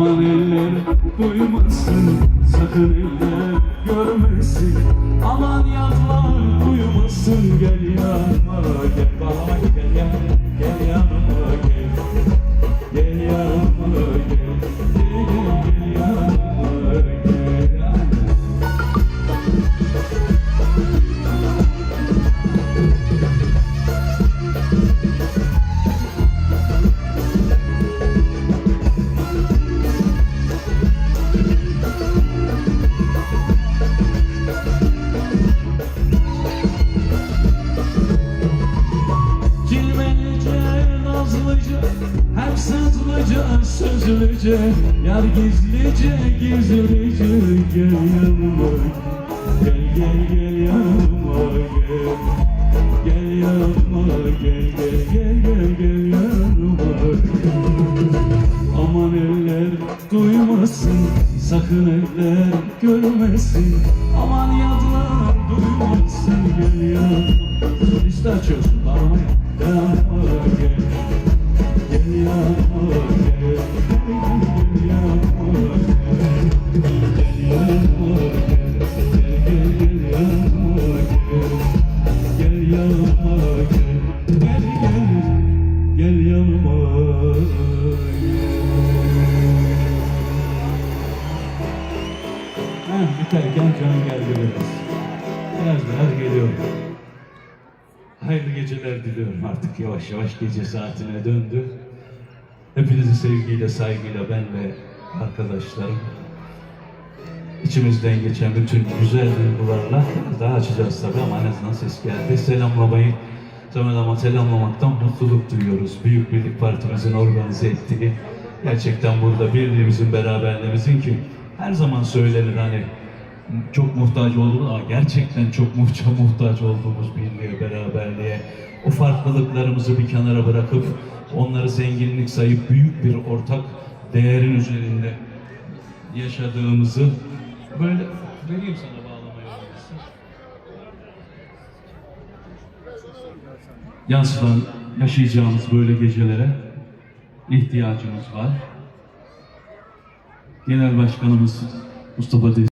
Aman eller duymasın, sakın eller görmesin. Aman yatlar duymasın, gel yanıma gel bana sızlıca, sözlüce Yar gizlice, gizlice, gel yanıma Gel gel gel yanıma gel. Gel yanıma gel gel gel gel gel yanıma. Aman eller duymasın, sakın eller görmesin. Aman yadlar duymasın, gel yanıma. Liste açıyorsun, bağlama yap Yanıma gel, biterken can geldi biraz. Biraz biraz geliyor. Hayırlı geceler diliyorum artık yavaş yavaş gece saatine döndü. Hepinizi sevgiyle, saygıyla ben ve arkadaşlarım içimizden geçen bütün güzel duygularla daha açacağız tabii ama en azından ses geldi. Selamlamayı Samet ama selamlamaktan mutluluk duyuyoruz. Büyük Birlik Partimizin organize ettiği gerçekten burada birliğimizin, beraberliğimizin ki her zaman söylenir hani çok muhtaç olduğumuz ama gerçekten çok muhtaç, muhtaç olduğumuz birliğe, beraberliğe o farklılıklarımızı bir kenara bırakıp onları zenginlik sayıp büyük bir ortak değerin üzerinde yaşadığımızı böyle vereyim sana bağlamayı. Yansıdan yaşayacağımız böyle gecelere ihtiyacımız var. Genel Başkanımız Mustafa Deniz